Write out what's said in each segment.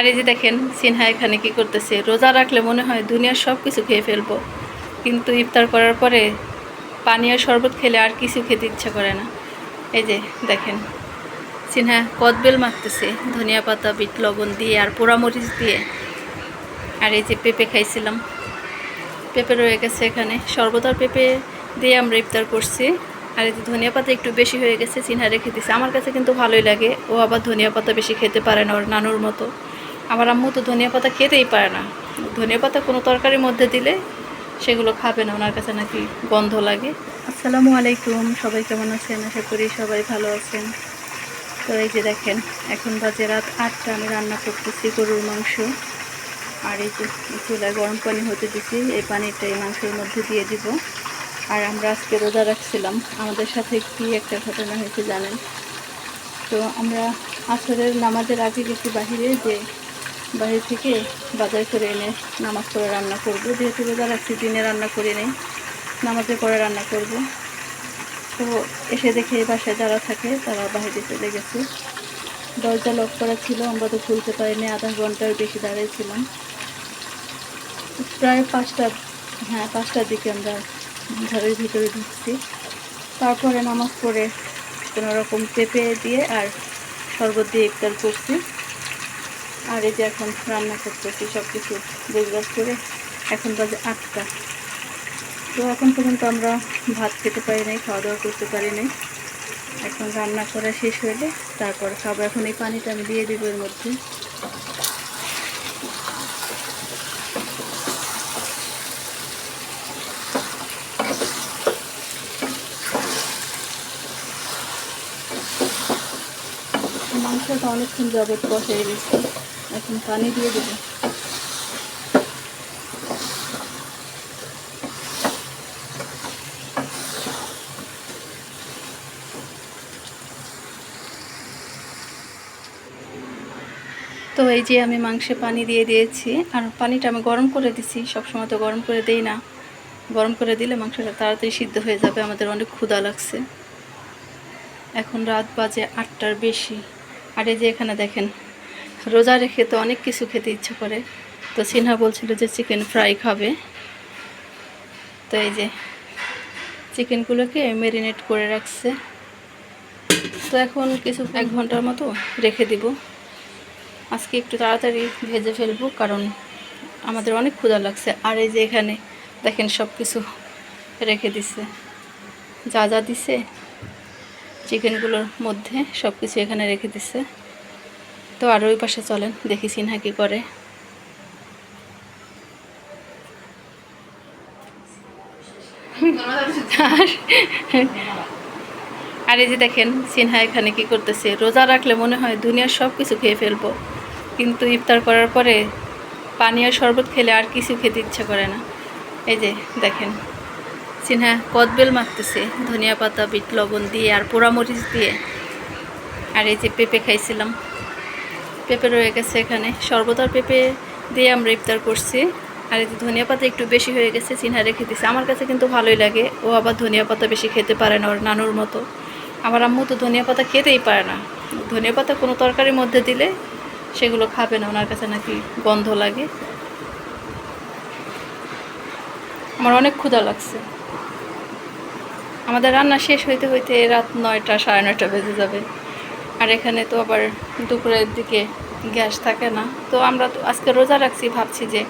আর এই যে দেখেন, সিনহা এখানে কি করতেছে? রোজা রাখলে মনে হয় দুনিয়ার সব কিছু খেয়ে ফেলব। কিন্তু ইফতার করার পরে পানি আর শরবত খেলে আর কিছু খেতে ইচ্ছা করে না। এই যে দেখেন, সিনহা কদবেল মাখতেছে, ধনিয়া পাতা, বিট, লবণ দিয়ে আর পোড়ামরিচ দিয়ে। আর এই যে পেঁপে খাইছিলাম। পেঁপে রয়ে গেছে এখানে। শরবত আর পেঁপে দিয়ে আমরা ইফতার করছি। আর এই যে ধনিয়া পাতা একটু বেশি হয়ে গেছে চিনহা রেখে দিছে। আমার কাছে কিন্তু ভালোই লাগে। ও আবার ধনিয়া পাতা বেশি খেতে পারে না ওর নানুর মতো। আমার আম্মু তো ধনিয়া পাতা খেতেই পারে না। ধনিয়া পাতা কোনো তরকারির মধ্যে দিলে সেগুলো খাবে না, ওনার কাছে নাকি গন্ধ লাগে। আসসালামু আলাইকুম, সবাই কেমন আছেন? আশা করি সবাই ভালো আছেন। তো এই যে দেখেন, এখন বাজে রাত আটটা, আমি রান্না করতেছি গরুর মাংস। আর এই যে চুলায় গরম পানি হতে দিছি, এই পানিটা এই মাংসের মধ্যে দিয়ে দিব। আর আমরা আজকে রোজা রাখছিলাম। আমাদের সাথে কি একটা ঘটনা হয়েছে জানেন? তো আমরা আসরের নামাজের আগে গেছি বাহিরে যে বাহির থেকে বাজার করে এনে নামাজ পড়ে রান্না করব। যেহেতু রোজা রাখছি, দিনে রান্না করে নেই, নামাজের পরে রান্না করব। তো এসে দেখে বাসায় যারা থাকে, তারা বাহিরে চলে গেছে দরজা লক করা ছিল, আমরা তো খুলতে পারিনি, আধা ঘণ্টার বেশি দাঁড়িয়েছিলাম প্রায় পাঁচটা হ্যাঁ পাঁচটার দিকে আমরা ঘরের ভিতরে ঢুকছি। তারপরে নামাজ পড়ে কোনো রকম পেঁপে দিয়ে আর শরবত দিয়ে ইফতার করছি। আর এই যে এখন রান্না করতেছি সব কিছু গোজগাজ করে। এখন বাজে আটটা। তো এখন পর্যন্ত আমরা ভাত খেতে পারি নাই খাওয়া দাওয়া করতে পারি নাই। এখন রান্না করা শেষ হলে তারপর খাব। এখন এই পানিটা আমি দিয়ে দিব এর মধ্যে। মাংসটা অনেকক্ষণ যাবত দিচ্ছি। এখন পানি দিয়ে দেবো। তো এই যে আমি মাংসে পানি দিয়ে দিয়েছি, আর পানিটা আমি গরম করে দিছি। সবসময় তো গরম করে দেই না। গরম করে দিলে মাংসটা তাড়াতাড়ি সিদ্ধ হয়ে যাবে, আমাদের অনেক ক্ষুধা লাগছে। এখন রাত বাজে আটটার বেশি। আর এই যে এখানে দেখেন রোজা রেখে তো অনেক কিছু খেতে ইচ্ছে করে। তো সিনহা বলছিল যে চিকেন ফ্রাই খাবে। তো এই যে চিকেনগুলোকে ম্যারিনেট করে রাখছে। তো এখন কিছু এক ঘণ্টার মতো রেখে দিব। আজকে একটু তাড়াতাড়ি ভেজে ফেলব কারণ আমাদের অনেক ক্ষুধা লাগছে। আর এই যে এখানে দেখেন সব কিছু রেখে দিছে। যা যা দিছে, চিকেনগুলোর মধ্যে সব কিছু এখানে রেখে দিছে। তো আর ওই পাশে চলেন, দেখি সিনহা কী করে। আর এই যে দেখেন, সিনহা এখানে কি করতেছে? রোজা রাখলে মনে হয় দুনিয়ার সব কিছু খেয়ে ফেলব। কিন্তু ইফতার করার পরে পানি আর শরবত খেলে আর কিছু খেতে ইচ্ছা করে না। এই যে দেখেন, সিনহা কদবেল মাখতেছে, ধনিয়া পাতা, বিট, লবণ দিয়ে আর পোড়ামরিচ দিয়ে। আর এই যে পেঁপে খাইছিলাম। পেঁপে রয়ে গেছে এখানে। শরবত আর পেঁপে দিয়ে আমরা ইফতার করছি। আর যে ধনিয়া পাতা একটু বেশি হয়ে গেছে, চিনহা রেখে দিছে। আমার কাছে কিন্তু ভালোই লাগে। ও আবার ধনিয়া পাতা বেশি খেতে পারে না ওর নানুর মতো। আমার আম্মু তো ধনিয়া পাতা খেতেই পারে না। ধনিয়া পাতা কোনো তরকারির মধ্যে দিলে সেগুলো খাবে না, ওনার কাছে নাকি গন্ধ লাগে। আমার অনেক ক্ষুধা লাগছে। আমাদের রান্না শেষ হইতে হইতে রাত নয়টা, সাড়ে নয়টা বেজে যাবে। আর এখানে তো আবার দুপুরের দিকে গ্যাস থাকে না। তো আমরা তো আজকে রোজা রাখছি, ভাবছি যে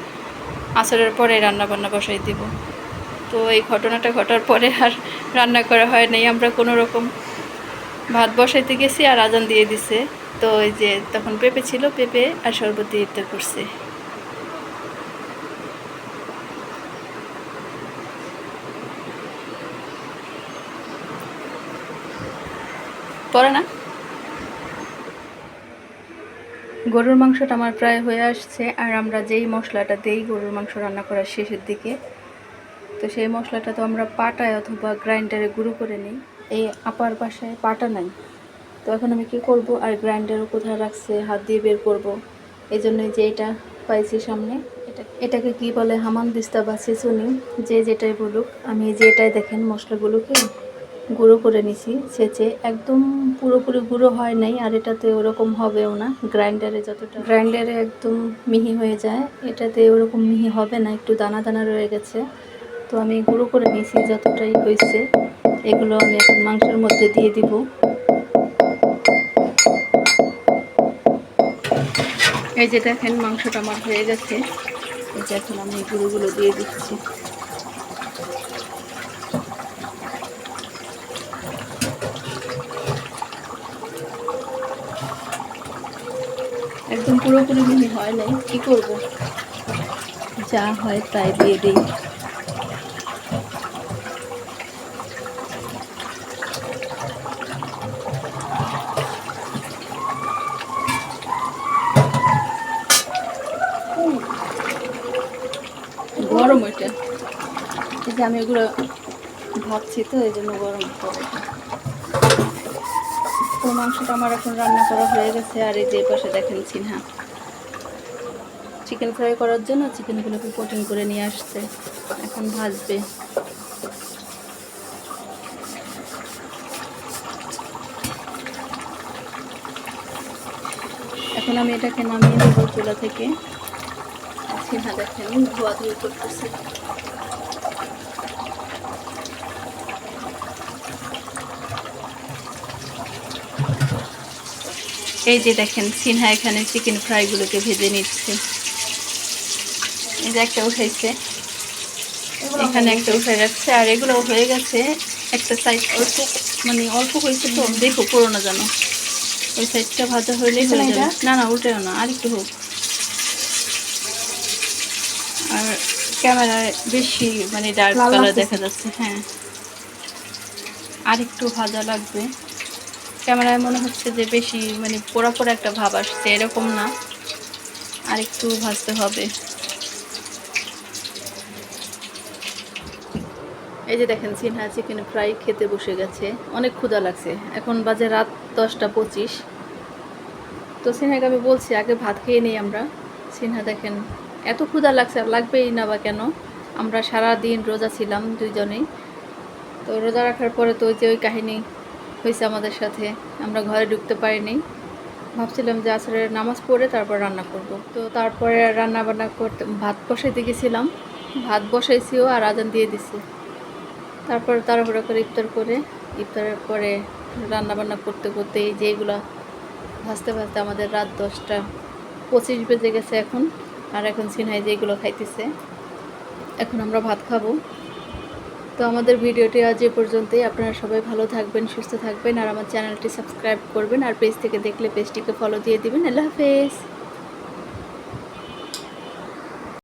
আসরের পরে রান্না বান্না বসাই দিব। তো এই ঘটনাটা ঘটার পরে আর রান্না করা হয় নাই। আমরা কোনো রকম ভাত বসাইতে গেছি আর আজান দিয়ে দিছে। তো ওই যে তখন পেঁপে ছিল, পেঁপে আর শরবত দিয়ে ইফতার করছে। পরে না? গরুর মাংসটা আমার প্রায় হয়ে আসছে, আর আমরা যেই মশলাটা দেই গরুর মাংস রান্না করার শেষের দিকে, তো সেই মশলাটা তো আমরা পাটায় অথবা গ্রাইন্ডারে গুঁড়ো করে নিই, এই আপার পাশায় পাটা নাই। তো এখন আমি কি করব, আর গ্রাইন্ডারও কোথায় রাখছে, হাত দিয়ে বের করব এই জন্যই যে এটা পাইছি সামনে, এটা, এটাকে কি বলে হামান দিস্তা বা ছেচুনি যে যেটাই বলুক, আমি যে এটাই দেখেন মশলাগুলোকে গুঁড়ো করে নিছি। ছেঁচে একদম পুরোপুরি গুঁড়ো হয় নাই, আর এটাতে ওরকম হবেও না। গ্রাইন্ডারে যতটা গ্রাইন্ডারে একদম মিহি হয়ে যায়। এটাতে ওরকম মিহি হবে না, একটু দানা দানা রয়ে গেছে। তো আমি গুঁড়ো করে নিয়েছি যতটাই হয়েছে। এগুলো আমি এখন মাংসের মধ্যে দিয়ে দিব। এই যে দেখেন, মাংসটা আমার হয়ে গেছে। এই যে এখন আমি গুঁড়োগুলো দিয়ে দিচ্ছি একদম পুরোপুরি মিহি হয় নাই। কি করব? যা হয় তাই দিয়ে দিই। গরম এই যে আমি এগুলো ভাবছি তো, এই জন্য গরম করে। তো মাংসটা আমার এখন রান্না করা হয়ে গেছে, আর এই যে পাশে দেখেন চিনহা চিকেন ফ্রাই করার জন্য চিকেনগুলোকে কোটিং করে নিয়ে আসছে, এখন ভাজবে। এখন আমি এটাকে নামিয়ে নেব চুলা থেকে। চিনহা দেখেন ধোয়া ধুয়ে করতেছে। এই যে দেখেন সিনহা এখানে চিকেন ফ্রাইগুলোকে ভেজে নিচ্ছে। এই যে একটা উঠাইছে। এখানে একটা উঠে রাখছে আর এগুলো হয়ে গেছে একটা সাইড অল্প মানে অল্প হয়েছে তো দেখো পুরো না জানো ওই সাইডটা ভাজা হইলেই হয়ে যাবে না না উল্টেও না আর একটু হোক। আর ক্যামেরায় বেশি মানে ডার্ক কালার দেখা যাচ্ছে হ্যাঁ। আর একটু ভাজা লাগবে। ক্যামেরায় মনে হচ্ছে যে বেশি মানে পোড়া পোড়া একটা ভাব আসছে, এরকম না। আর একটু ভাজতে হবে। এই যে দেখেন, সিনহা চিকেন ফ্রাই খেতে বসে গেছে। অনেক ক্ষুধা লাগছে। এখন বাজে রাত দশটা পঁচিশ। তো সিনহাকে আমি বলছি, আগে ভাত খেয়ে নিই আমরা। সিনহা দেখেন, এত ক্ষুধা লাগছে, আর লাগবেই না বা কেন? আমরা সারা দিন রোজা ছিলাম দুইজনেই। তো রোজা রাখার পরে তো ওই যে ওই কাহিনী হয়েছে আমাদের সাথে। আমরা ঘরে ঢুকতে পারিনি। ভাবছিলাম যে আসলে নামাজ পড়ে তারপর রান্না করব। তো তারপরে রান্না বান্না করতে, ভাত বসাইতে গেছিলাম। ভাত বসাইছিও আর আজান দিয়ে দিছি। তারপর তাড়াহুড়ো করে ইফতার করে, ইফতারের পরে রান্না বান্না করতে করতে এই যে ভাজতে ভাজতে আমাদের রাত দশটা পঁচিশ বেজে গেছে এখন। আর এখন সিনহাই যেগুলো খাইতেছে। এখন আমরা ভাত খাব। তো আমাদের ভিডিওটি আজ এ পর্যন্তই। আপনারা সবাই ভালো থাকবেন, সুস্থ থাকবেন, আর আমার চ্যানেলটি সাবস্ক্রাইব করবেন, আর পেজ থেকে দেখলে পেজটিকে ফলো দিয়ে দিবেন। আল্লাহ হাফেজ।